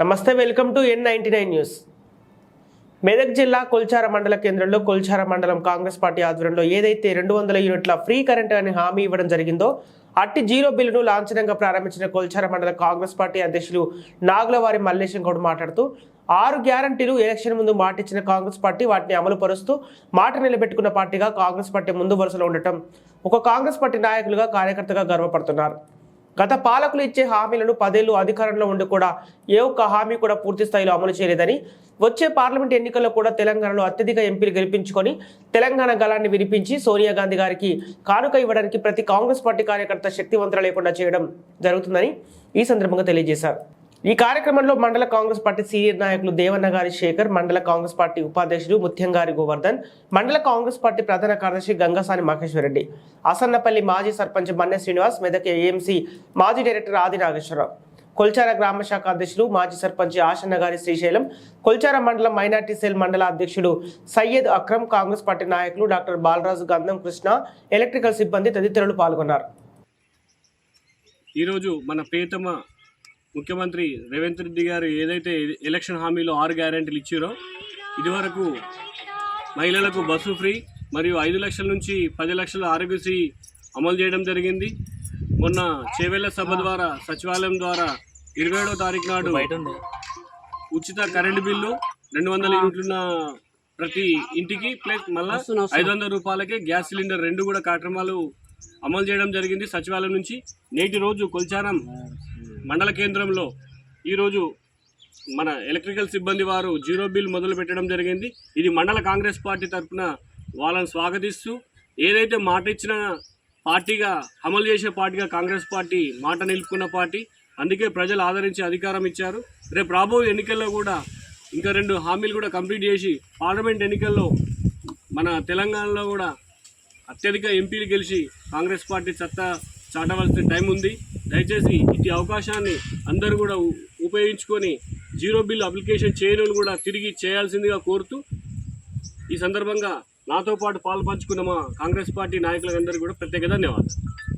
నమస్తే welcome to N ninety nine news. Medak జిల్లా కొల్చార మండల కేంద్రంలో కొల్చార మండలం కాంగ్రెస్ పార్టీ ఆధ్వర్యంలో ఏదైతే రెండు వందల యూనిట్ల ఫ్రీ కరెంట్ అని హామీ ఇవ్వడం జరిగిందో అట్టి జీరో బిల్లును లాంఛనంగా ప్రారంభించిన కొల్చార మండల కాంగ్రెస్ పార్టీ అధ్యక్షులు నాగులవారి మల్లేశం గౌడ్ మాట్లాడుతూ ఆరు గ్యారంటీలు ఎలక్షన్ ముందు మాటిచ్చిన కాంగ్రెస్ పార్టీ వాటిని అమలు పరుస్తూ మాట నిలబెట్టుకున్న పార్టీగా కాంగ్రెస్ పార్టీ ముందు వరుసలో ఉండటం ఒక కాంగ్రెస్ పార్టీ నాయకులుగా కార్యకర్తగా గర్వపడుతున్నారు. గత పాలకులు ఇచ్చే హామీలను పదేళ్ళు అధికారంలో ఉండి కూడా ఏ ఒక్క హామీ కూడా పూర్తి స్థాయిలో అమలు చేయలేదని వచ్చే పార్లమెంట్ ఎన్నికల్లో కూడా తెలంగాణలో అత్యధిక ఎంపీలు గెలిపించుకొని తెలంగాణ గలాన్ని వినిపించి సోనియా గాంధీ గారికి కానుక ఇవ్వడానికి ప్రతి కాంగ్రెస్ పార్టీ కార్యకర్త శక్తివంతులు లేకుండా చేయడం జరుగుతుందని ఈ సందర్భంగా తెలియజేశారు. ఈ కార్యక్రమంలో మండల కాంగ్రెస్ పార్టీ సీనియర్ నాయకులు దేవన్న గారి శేఖర్ మండల కాంగ్రెస్ పార్టీ ఉపాధ్యక్షుడు ముత్యంగారి గోవర్ధన్ మండల కాంగ్రెస్ పార్టీ ప్రధాన కార్యదర్శి గంగసాని మహేశ్వరరెడ్డి అసన్నపల్లి మాజీ సర్పంచ్ మన్నె శ్రీనివాస్ మెదక్ ఏఎంసీ మాజీ డైరెక్టర్ ఆది నాగేశ్వరరావు కొల్చార గ్రామ శాఖ అధ్యక్షులు మాజీ సర్పంచ్ ఆశన్న గారి శ్రీశైలం కొల్చార మండలం మైనార్టీ సెల్ మండల అధ్యక్షుడు సయ్యద్ అక్రమ్ కాంగ్రెస్ పార్టీ నాయకులు డాక్టర్ బాలరాజు గంధం కృష్ణ ఎలక్ట్రికల్ సిబ్బంది తదితరులు పాల్గొన్నారు. ఈరోజు మన ప్రియతమ ముఖ్యమంత్రి రేవంత్ రెడ్డి గారు ఏదైతే ఎలక్షన్ హామీలో ఆరు గ్యారెంటీలు ఇచ్చారో ఇదివరకు మహిళలకు బస్సు ఫ్రీ మరియు ఐదు లక్షల నుంచి పది లక్షల ఆరోగ్యశ్రీ అమలు చేయడం జరిగింది. మొన్న చేవెళ్ళ సభ ద్వారా సచివాలయం ద్వారా ఇరవై ఏడవ తారీఖు నాడు ఉచిత కరెంటు బిల్లు రెండు వందల యూనిట్లున్న ప్రతి ఇంటికి ప్లస్ మళ్ళా ఐదు వందల రూపాయలకే గ్యాస్ సిలిండర్ రెండు కూడా కార్యక్రమాలు అమలు చేయడం జరిగింది సచివాలయం నుంచి. నేటి రోజు కొల్చారం మండల కేంద్రంలో ఈరోజు మన ఎలక్ట్రికల్ సిబ్బంది వారు జీరో బిల్ మొదలు పెట్టడం జరిగింది. ఇది మండల కాంగ్రెస్ పార్టీ తరఫున వాళ్ళని స్వాగతిస్తూ ఏదైతే మాట ఇచ్చిన పార్టీగా అమలు చేసే పార్టీగా కాంగ్రెస్ పార్టీ మాట నిలుపుకున్న పార్టీ అందుకే ప్రజలు ఆదరించి అధికారం ఇచ్చారు. రేపు రాబోయే ఎన్నికల్లో కూడా ఇంకా రెండు హామీలు కూడా కంప్లీట్ చేసి పార్లమెంట్ ఎన్నికల్లో మన తెలంగాణలో కూడా అత్యధిక ఎంపీలు గెలిచి కాంగ్రెస్ పార్టీ సత్తా చాటవలసిన టైం ఉంది. దయచేసి ఇటు అవకాశాన్ని అందరూ కూడా ఉపయోగించుకొని జీరో బిల్ అప్లికేషన్ చేయను కూడా తిరిగి చేయాల్సిందిగా కోరుతూ ఈ సందర్భంగా నాతో పాటు పాలు పంచుకున్న మా కాంగ్రెస్ పార్టీ నాయకులందరికీ కూడా ప్రత్యేక ధన్యవాదాలు.